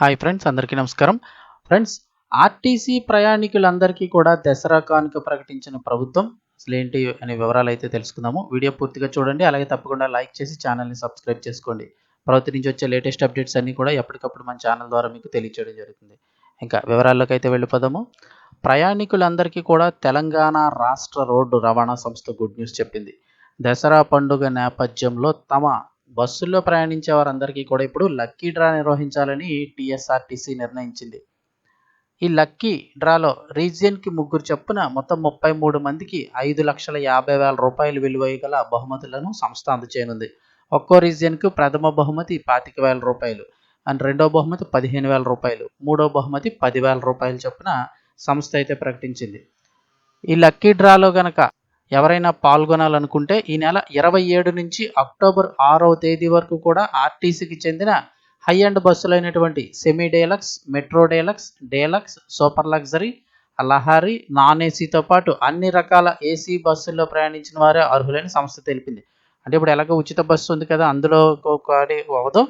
Hi friends అందరికీ నమస్కారం. Friends RTC ప్రయాణికులందరికీ కూడా దసరా కానుక ప్రకటించిన ప్రభుత్వం. అసలు ఏంటి అనే వివరాలు అయితే తెలుసుకుందాము. వీడియో పూర్తిగా చూడండి అలాగే తప్పకుండా లైక్ చేసి ఛానల్ని సబ్స్క్రైబ్ చేసుకోండి. ప్రభుత్వం నుంచి వచ్చే లేటెస్ట్ అప్డేట్స్ అన్నీ కూడా ఎప్పటికప్పుడు మన ఛానల్ ద్వారా మీకు తెలియచేయడం జరుగుతుంది. ఇంకా వివరాల్లోకి అయితే వెళ్ళిపోదాము. ప్రయాణికులందరికీ కూడా తెలంగాణ రాష్ట్ర రోడ్డు రవాణా సంస్థ గుడ్ న్యూస్ చెప్పింది. దసరా పండుగ నేపథ్యంలో తమ బస్సుల్లో ప్రయాణించే వారందరికీ కూడా ఇప్పుడు లక్కీ డ్రా నిర్వహించాలని టీఎస్ఆర్టీసీ నిర్ణయించింది. ఈ లక్కీ డ్రాలో రీజియన్కి ముగ్గురు చొప్పున మొత్తం ముప్పై మూడు మందికి ఐదు లక్షల యాభై వేల రూపాయలు విలువ గల బహుమతులను సంస్థ అందచేయనుంది ఒక్కో రీజియన్కు ప్రథమ బహుమతి పాతిక వేల రూపాయలు అండ్ రెండో బహుమతి పదిహేను వేల రూపాయలు మూడో బహుమతి పదివేల రూపాయలు చొప్పున సంస్థ అయితే ప్రకటించింది. ఈ లక్కీ డ్రాలో గనక ఎవరైనా పాల్గొనాలనుకుంటే ఈ నెల ఇరవై ఏడు నుంచి అక్టోబర్ ఆరవ తేదీ వరకు కూడా ఆర్టీసీకి చెందిన high end బస్సులైనటువంటి semi deluxe metro deluxe deluxe super luxury Lahari non ఏసీతో పాటు అన్ని రకాల ఏసీ బస్సుల్లో ప్రయాణించిన వారే అర్హులని సంస్థ తెలిపింది. అంటే ఇప్పుడు ఎలాగో ఉచిత బస్సు ఉంది కదా అందులో ఒకటి అవ్వదు.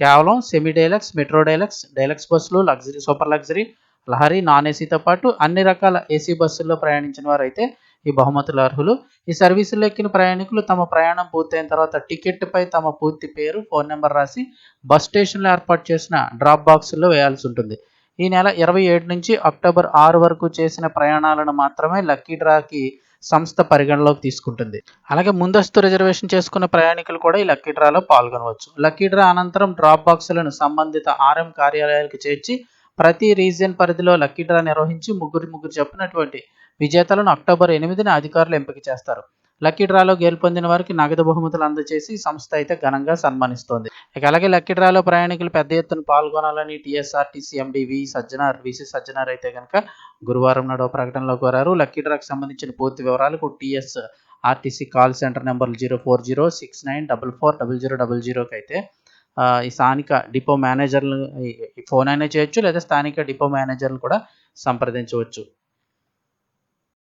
కేవలం semi deluxe metro deluxe deluxe బస్సులు luxury super luxury Lahari non ఏసీతో పాటు అన్ని రకాల ఏసీ బస్సుల్లో ప్రయాణించిన వారైతే ఈ బహుమతుల అర్హులు. ఈ సర్వీసులు ఎక్కిన ప్రయాణికులు తమ ప్రయాణం పూర్తయిన తర్వాత టికెట్పై తమ పూర్తి పేరు ఫోన్ నెంబర్ రాసి బస్ స్టేషన్లో ఏర్పాటు చేసిన డ్రాప్ బాక్సుల్లో వేయాల్సి ఉంటుంది. ఈ నెల ఇరవై ఏడు నుంచి అక్టోబర్ ఆరు వరకు చేసిన ప్రయాణాలను మాత్రమే లక్కీ డ్రాకి సంస్థ పరిగణలోకి తీసుకుంటుంది. అలాగే ముందస్తు రిజర్వేషన్ చేసుకున్న ప్రయాణికులు కూడా ఈ లక్కీ డ్రాలో పాల్గొనవచ్చు. లక్కీ డ్రా అనంతరం డ్రాప్ బాక్సులను సంబంధిత ఆర్ఎం కార్యాలయాలకు చేర్చి ప్రతి రీజియన్ పరిధిలో లక్కీ డ్రా నిర్వహించి ముగ్గురు ముగ్గురు చెప్పినటువంటి విజేతలను అక్టోబర్ ఎనిమిదిన అధికారులు ఎంపిక చేస్తారు. లక్కీ డ్రాలో గెలుపొందిన వారికి నగదు బహుమతులు అందజేసి సంస్థ అయితే ఘనంగా సన్మానిస్తోంది. ఇక అలాగే లక్కీ డ్రాలో ప్రయాణికులు పెద్ద ఎత్తున పాల్గొనాలని TSRTC MD V Sajjanar VC Sajjanar అయితే కనుక గురువారం నాడు ప్రకటనలో కోరారు. లక్కీ డ్రాకు సంబంధించిన పూర్తి వివరాలకు TS RTC call centre number zero four zero six nine double four double zero double జీరోకి అయితే ఈ స్థానిక డిపో మేనేజర్లు ఫోన్ అయినా చేయొచ్చు లేదా స్థానిక డిపో మేనేజర్లు కూడా సంప్రదించవచ్చు.